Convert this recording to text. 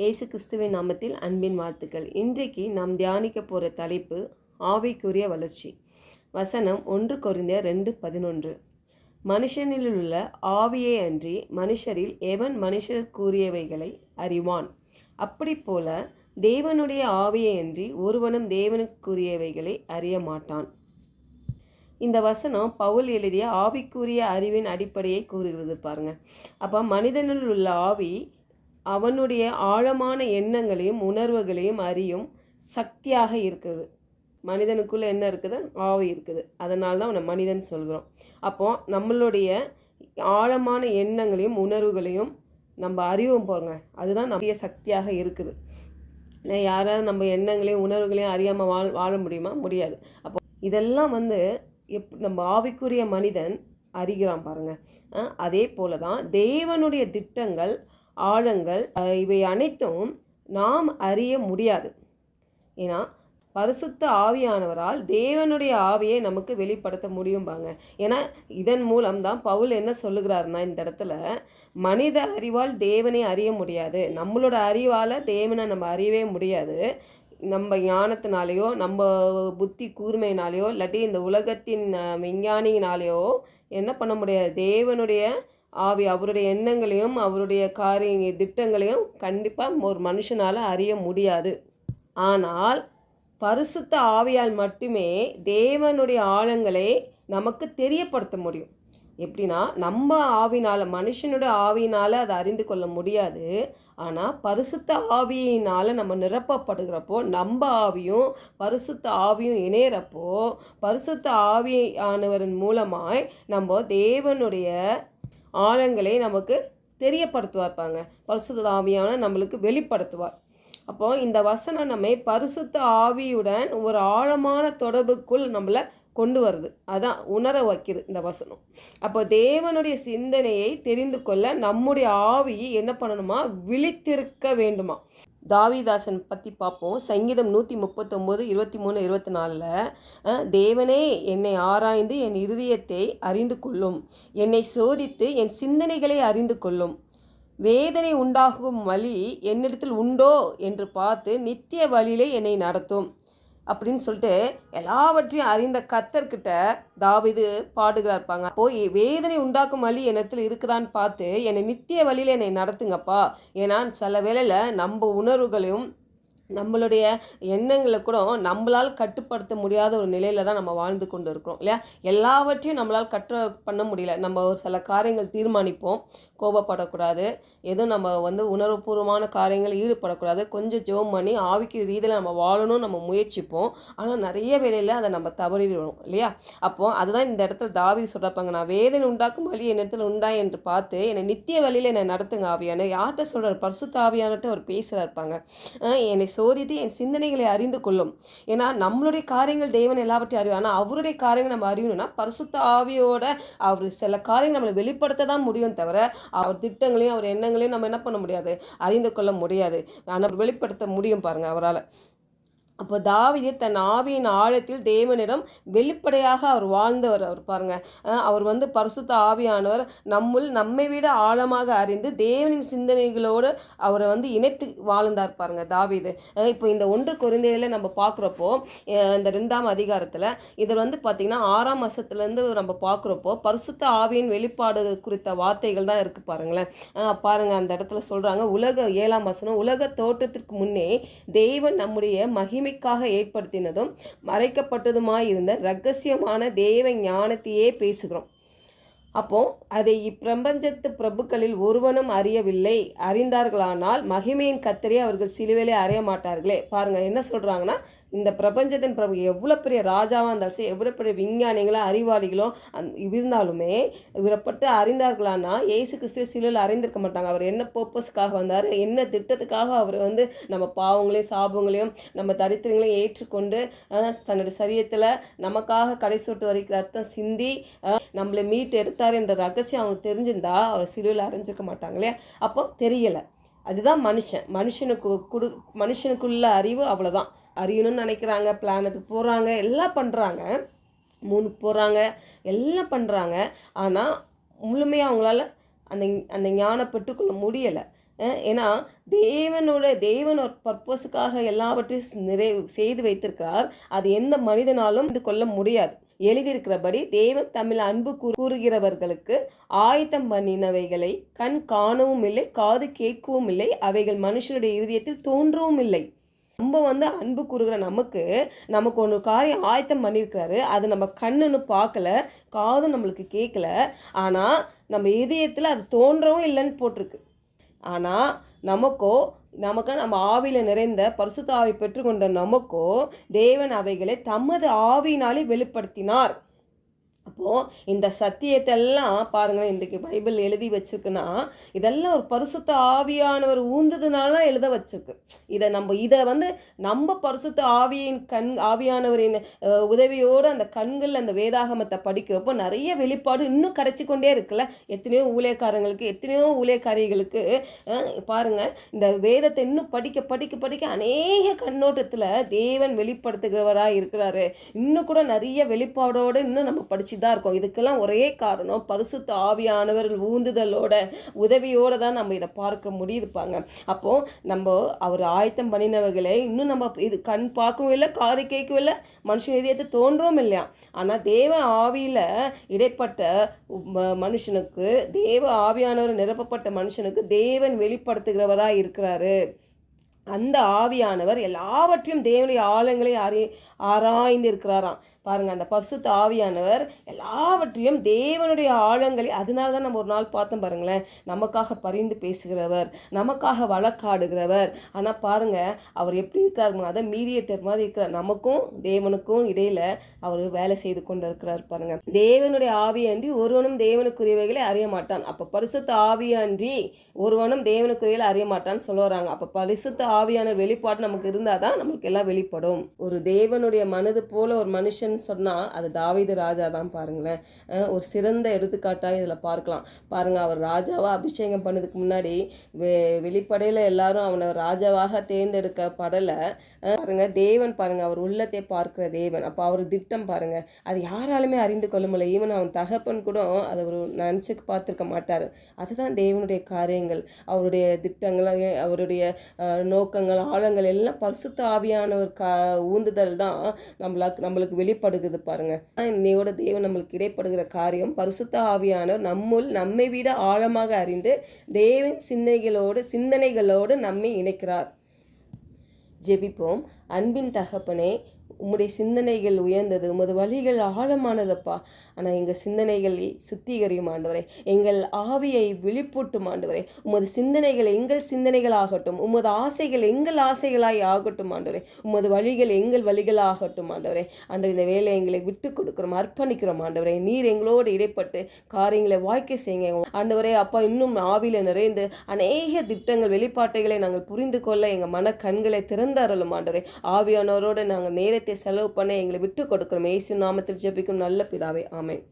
இயேசு கிறிஸ்துவின் நாமத்தில் அன்பின் வாழ்த்துக்கள். இன்றைக்கு நாம் தியானிக்க போகிற தலைப்பு ஆவிக்குரிய வளர்ச்சி. வசனம் ஒன்று குறைந்த ரெண்டு பதினொன்று. மனுஷனில் உள்ள ஆவியை அன்றி மனுஷரில் எவன் மனுஷர் கூறியவைகளை அறிவான்? அப்படி போல தேவனுடைய ஆவியை அன்றி ஒருவனும் தேவனுக்குரியவைகளை அறிய மாட்டான். இந்த வசனம் பவுல் எழுதிய ஆவிக்குரிய அறிவின் அடிப்படையை கூறுகிறது பாருங்க. அப்போ மனிதனில் உள்ள ஆவி அவனுடைய ஆழமான எண்ணங்களையும் உணர்வுகளையும் அறியும் சக்தியாக இருக்குது. மனிதனுக்குள்ளே என்ன இருக்குது? ஆவி இருக்குது. அதனால தான் அவனை மனிதன் சொல்கிறோம். அப்போ நம்மளுடைய ஆழமான எண்ணங்களையும் உணர்வுகளையும் நம்ம அறிவும் போங்க அதுதான் நம்முடைய சக்தியாக இருக்குது. யாராவது நம்ம எண்ணங்களையும் உணர்வுகளையும் அறியாமல் வாழ் வாழ முடியுமா? முடியாது. அப்போ இதெல்லாம் வந்து எப் நம்ம ஆவிக்குரிய மனிதன் அறிகிறான் பாருங்கள் அதே போல தான் தேவனுடைய திட்டங்கள் ஆழங்கள் இவை அனைத்தும் நாம் அறிய முடியாது. ஏன்னா பரிசுத்த ஆவியானவரால் தேவனுடைய ஆவியை நமக்கு வெளிப்படுத்த முடியும்பாங்க. ஏன்னா இதன் மூலம் தான் பவுல் என்ன சொல்லுகிறாருன்னா இந்த இடத்துல மனித அறிவால் தேவனை அறிய முடியாது. நம்மளோட அறிவால் தேவனை நம்ம அறியவே முடியாது. நம்ம ஞானத்தினாலேயோ நம்ம புத்தி கூர்மையினாலேயோ இல்லாட்டி இந்த உலகத்தின் விஞ்ஞானியினாலேயோ என்ன பண்ண முடியாது? தேவனுடைய ஆவி அவருடைய எண்ணங்களையும் அவருடைய காரிய திட்டங்களையும் கண்டிப்பாக ஒரு மனுஷனால் அறிய முடியாது. ஆனால் பரிசுத்த ஆவியால் மட்டுமே தேவனுடைய ஆழங்களை நமக்கு தெரியப்படுத்த முடியும். எப்படின்னா நம்ம ஆவினால் மனுஷனோட ஆவியினால் அதை அறிந்து கொள்ள முடியாது. ஆனால் பரிசுத்த ஆவியினால் நம்ம நிரப்பப்படுகிறப்போ நம்ம ஆவியும் பரிசுத்த ஆவியும் இணையிறப்போ பரிசுத்த ஆவியானவரின் மூலமாய் நம்ம தேவனுடைய ஆழங்களை நமக்கு தெரியப்படுத்துவார்ப்பாங்க. பரிசுத்த ஆவியான நம்மளுக்கு வெளிப்படுத்துவார். அப்போ இந்த வசனம் நம்மை பரிசுத்த ஆவியுடன் ஒரு ஆழமான தொடர்புக்குள் நம்மளை கொண்டு வருது. அதான் உணர வைக்குது இந்த வசனம். அப்போ தேவனுடைய சிந்தனையை தெரிந்து கொள்ள நம்முடைய ஆவி என்ன பண்ணணுமா? விழித்திருக்க வேண்டுமா? தாவிதாசன் பற்றி பார்ப்போம் சங்கீதம் நூற்றி முப்பத்தொம்போது இருபத்தி மூணு இருபத்தி நாலில் தேவனே என்னை ஆராய்ந்து என் இருதயத்தை அறிந்து கொள்ளும். என்னை சோதித்து என் சிந்தனைகளை அறிந்து கொள்ளும். வேதனை உண்டாகும் வழி என்னிடத்தில் உண்டோ என்று பார்த்து நித்திய வழியிலே என்னை நடத்தும். அப்படின்னு சொல்லிட்டு எல்லாவற்றையும் அறிந்த கத்தர்கிட்ட தாவிது பாடுகிறார் இருப்பாங்க. அப்போ வேதனை உண்டாக்கும் வழி என்னத்தில் இருக்குதான்னு பார்த்து என்னை நித்திய வழியில் என்னை நடத்துங்கப்பா. ஏன்னா சில வேளையில் நம்ம உணர்வுகளையும் நம்மளுடைய எண்ணங்களை கூட நம்மளால் கட்டுப்படுத்த முடியாத ஒரு நிலையில தான் நம்ம வாழ்ந்து கொண்டு இருக்கிறோம் இல்லையா? எல்லாவற்றையும் நம்மளால் கட்டு பண்ண முடியல. நம்ம ஒரு சில காரியங்கள் தீர்மானிப்போம் கோபப்படக்கூடாது. எதுவும் நம்ம வந்து உணர்வுபூர்வமான காரியங்கள் ஈடுபடக்கூடாது. கொஞ்சம் ஜோம் பண்ணி ஆவிக்கு ரீதியில் நம்ம வாழணும் நம்ம முயற்சிப்போம். ஆனால் நிறைய வேலையில் அதை நம்ம தவறிடுவோம் இல்லையா? அப்போது அதுதான் இந்த இடத்துல தாவி சொல்கிறப்பாங்க நான் வேதனை உண்டாக்கும் வழி என் இடத்துல உண்டா என்று பார்த்து என்னை நித்திய வழியில் என்னை நடத்துங்க ஆவியான யார்கிட்ட சொல்கிறார் பரிசுத்த ஆவியானட்டு அவர் பேசுகிறா இருப்பாங்க என்னை சோதித்து என் சிந்தனைகளை அறிந்து கொள்ளும். ஏன்னா நம்மளுடைய காரியங்கள் தேவன் எல்லாவற்றையும் அறிவு ஆனால் அவருடைய காரியங்கள் நம்ம அறியணும்னா பரிசுத்த ஆவியோட அவர் சில காரியங்கள் நம்மளை வெளிப்படுத்த தான் முடியும் தவிர அவர் திட்டங்களையும் அவர் எண்ணங்களையும் நம்ம என்ன பண்ண முடியாது? அறிந்து கொள்ள முடியாது. ஆனால் வெளிப்படுத்த முடியும் பாருங்கள் அவரால். அப்போ தாவீது தன் ஆவியின் ஆழத்தில் தேவனிடம் வெளிப்படையாக அவர் வாழ்ந்தவர் அவர் பாருங்க. அவர் வந்து பரிசுத்த ஆவியானவர். நம்முள் நம்மை விட ஆழமாக அறிந்து தேவனின் சிந்தனைகளோடு அவரை வந்து இணைத்து வாழ்ந்தார் பாருங்க தாவீது. இப்போ இந்த ஒன்று குறைந்தையில் நம்ம பார்க்குறப்போ இந்த ரெண்டாம் அதிகாரத்தில் இதில் வந்து பார்த்திங்கன்னா ஆறாம் மாதத்துலேருந்து நம்ம பார்க்குறப்போ பரிசுத்த ஆவியின் வெளிப்பாடு குறித்த வார்த்தைகள் தான் இருக்குது பாருங்களேன். பாருங்கள் அந்த இடத்துல சொல்கிறாங்க உலக ஏழாம் வசனம் உலக தோற்றத்திற்கு முன்னே தேவன் நம்முடைய மகிமை மகிமைக்காக ஏற்படுத்தினதும் மறைக்கப்பட்டதுமாய் இருந்த ரகசியமான தேவ ஞானத்தையே பேசுகிறோம். அப்போ அதை இப்பிரபஞ்சத்து பிரபுக்களில் ஒருவனும் அறியவில்லை. அறிந்தார்களானால் மகிமையின் கத்தரை அவர்கள் சிலுவையிலே அறிய மாட்டார்களே பாருங்க என்ன சொல்றாங்கன்னா இந்த பிரபஞ்சத்தின் பிரபு எவ்வளோ பெரிய ராஜாவாக இருந்தாலும் சரி எவ்வளோ பெரிய விஞ்ஞானிகளோ அறிவாளிகளோ அந் இருந்தாலுமே இவரை பற்றி அறிந்தார்களானா இயேசு கிறிஸ்துவ சிலையில் அறிந்திருக்க மாட்டாங்க. அவர் என்ன பர்பஸ்க்காக வந்தார்? என்ன திட்டத்துக்காக அவர் வந்து நம்ம பாவங்களையும் சாபங்களையும் நம்ம தரித்திரங்களையும் ஏற்றுக்கொண்டு அஹ், தன்னுடைய சரியத்தில் நமக்காக கடைசோட்டு வரைக்கும் ரத்தம் சிந்தி நம்மளை மீட்டு எடுத்தார் என்ற ரகசியம் அவங்க தெரிஞ்சிருந்தா அவர் சிலுவையில் அறிஞ்சிருக்க மாட்டாங்களே அப்போ தெரியலை. அதுதான் மனுஷன். மனுஷனுக்கு குடு மனுஷனுக்குள்ள அறிவு அவ்வளோதான் அறியணும்னு நினைக்கிறாங்க பிளானுக்கு போகிறாங்க எல்லாம் பண்ணுறாங்க மூணுக்கு போகிறாங்க எல்லாம் பண்ணுறாங்க ஆனால் முழுமையாக அவங்களால அந்த அந்த ஞானம் பெற்றுக்கொள்ள முடியலை. ஏன்னா தேவனோட தேவன் ஒரு பர்பஸுக்காக எல்லாவற்றையும் நிறைவு செய்து வைத்திருக்கிறார். அது எந்த மனிதனாலும் இது கொள்ள முடியாது. எழுதியிருக்கிறபடி தேவன் தமிழ் அன்பு கூறுகிறவர்களுக்கு ஆயத்தம் பண்ணினவைகளை கண் காணவும் இல்லை காது கேட்கவும் இல்லை அவைகள் மனுஷனுடைய இருதயத்தில் தோன்றவும் இல்லை நம்ம வந்து அன்பு கூறுகிற நமக்கு நமக்கு ஒன்று காரியம் ஆயத்தம் பண்ணியிருக்கிறாரு. அது நம்ம கண்ணுன்னு பார்க்கல காது நம்மளுக்கு கேட்கல ஆனால் நம்ம இதயத்தில் அது தோன்றவும் இல்லைன்னு போட்டிருக்கு. ஆனால் நமக்கோ நமக்கு நம்ம ஆவியில் நிறைந்த பரிசுத்த ஆவி பெற்றுக்கொண்ட நமக்கோ தேவன் அவைகளை தமது ஆவியினாலே வெளிப்படுத்தினார். அப்போது இந்த சத்தியத்தை எல்லாம் பாருங்களேன் இன்றைக்கு பைபிள் எழுதி வச்சிருக்குன்னா இதெல்லாம் ஒரு பரிசுத்த ஆவியானவர் ஊந்ததுனால எழுத வச்சுருக்கு. இதை நம்ம இதை வந்து நம்ம பரிசுத்த ஆவியின் கண் ஆவியானவரின் உதவியோடு அந்த கண்கள் அந்த வேதாகமத்தை படிக்கிறப்போ நிறைய வெளிப்பாடு இன்னும் கிடச்சி கொண்டே இருக்குல்ல. எத்தனையோ ஊழியக்காரங்களுக்கு எத்தனையோ ஊழியக்காரிகளுக்கு பாருங்கள் பாருங்க இந்த வேதத்தை இன்னும் படிக்க படிக்க படிக்க அநேக கண்ணோட்டத்தில் தேவன் வெளிப்படுத்துகிறவராக இருக்கிறாரு. இன்னும் கூட நிறைய வெளிப்பாடோடு இன்னும் நம்ம படிச்சு தான் இருக்கோம். இதுக்கெல்லாம் ஒரே காரணம் பரிசுத்த ஆவியானவர் ஊந்துதலோட உதவியோடு தான் நம்ம இதை பார்க்க முடியுதுப்பாங்க. அப்போது நம்ம அவர் ஆயத்தம் பண்ணினவர்களை இன்னும் நம்ம இது கண் பார்க்கவும் இல்லை காது கேட்கவும் இல்லை மனுஷன் இதயத்தை தோன்றவும் இல்லையா? ஆனால் தேவ ஆவியில் இடைப்பட்ட மனுஷனுக்கு தேவ ஆவியானவர் நிரப்பப்பட்ட மனுஷனுக்கு தேவன் வெளிப்படுத்துகிறவராக இருக்கிறாரு. அந்த ஆவியானவர் எல்லாவற்றையும் தேவனுடைய ஆழங்களை அறி ஆராய்ந்து இருக்கிறாராம் பாருங்கள் அந்த பரிசுத்த ஆவியானவர் எல்லாவற்றையும் தேவனுடைய ஆழங்களை அதனால தான் நம்ம ஒரு நாள் பார்த்தோம் பாருங்களேன் நமக்காக பரிந்து பேசுகிறவர் நமக்காக வழக்காடுகிறவர். ஆனால் பாருங்கள் அவர் எப்படி இருக்காரு அதை மீடியேட்டர் மாதிரி இருக்கிறார். நமக்கும் தேவனுக்கும் இடையில் அவர் வேலை செய்து கொண்டு இருக்கிறார் பாருங்கள் தேவனுடைய ஆவியன்றி ஒருவனும் தேவனுக்குரியவைகளை அறிய மாட்டான். அப்போ பரிசுத்த ஆவியன்றி ஒருவனும் தேவனுக்குரியவை அறிய மாட்டான்னு சொல்ல வராங்க. அப்போ பரிசுத்த ஆவியான வெளிப்பாடு நமக்கு இருந்தால் தான் நமக்கு எல்லாம் வெளிப்படும். ஒரு தேவனுடைய மனது போல ஒரு மனுஷன் சொன்னால் அது தாவீது ராஜா தான் பாருங்களேன். ஒரு சிறந்த எடுத்துக்காட்டாக இதில் பார்க்கலாம். பாருங்கள் அவர் ராஜாவாக அபிஷேகம் பண்ணதுக்கு முன்னாடி வெ வெளிப்படையில் எல்லாரும் அவனை ராஜாவாக தேர்ந்தெடுக்கப்படலை. பாருங்கள் பாருங்க தேவன் பாருங்க அவர் உள்ளத்தை பார்க்கிற தேவன். அப்போ அவர் திட்டம் பாருங்க அது யாராலுமே அறிந்து கொள்ள முடியல. ஈவன் அவன் தகப்பன் கூட அதை ஒரு நினச்சி பார்த்துருக்க மாட்டார். அதுதான் தேவனுடைய காரியங்கள். அவருடைய திட்டங்கள் அவருடைய நோ நோக்கங்கள் ஆழங்கள் எல்லாம் பரிசுத்த ஆவியானவர் கா ஊந்துதல் தான் நம்மளுக்கு நம்மளுக்கு வெளிப்படுகுது பாருங்க. இன்னையோட தேவன் நம்மளுக்கு இடைப்படுகிற காரியம் பரிசுத்த ஆவியானவர் நம்முள் நம்மை விட ஆழமாக அறிந்து தேவன் சிந்தனைகளோடு சிந்தனைகளோடு நம்மை இணைக்கிறார். ஜெபிப்போம். அன்பின் தகப்பனே உம்முடைய சிந்தனைகள் உயர்ந்தது உமது வழிகள் ஆழமானதப்பா. ஆனால் எங்கள் சிந்தனைகளை சுத்திகரியும் ஆண்டவரே. எங்கள் ஆவியை விழிப்பூட்டும் ஆண்டவரே. உமது சிந்தனைகள் எங்கள் சிந்தனைகள் ஆகட்டும் உமது ஆசைகள் எங்கள் ஆசைகளாய் ஆகட்டும் ஆண்டவரே. உமது வழிகள் எங்கள் வழிகள் ஆகட்டும் ஆண்டவரே. அன்று இந்த வேலை எங்களை விட்டு கொடுக்குறோம் அர்ப்பணிக்கிறோம் ஆண்டவரே. நீர் எங்களோடு இடைப்பட்டு காரியங்களை வாய்க்க செய்யுங்க. ஆண்டவரே அப்பா இன்னும் ஆவியில் நிறைந்து அநேக திட்டங்கள் வெளிப்பாட்டைகளை நாங்கள் புரிந்து கொள்ள எங்கள் மன கண்களை திறந்தாரலும் ஆண்டவரே. ஆவியானவரோடு நாங்கள் நேரத்தை செலவு பண்ண எங்களை விட்டு கொடுக்கிறோம். ஏசு நாமத்தில் ஜெபிக்கும் நல்ல பிதாவே. ஆமேன்.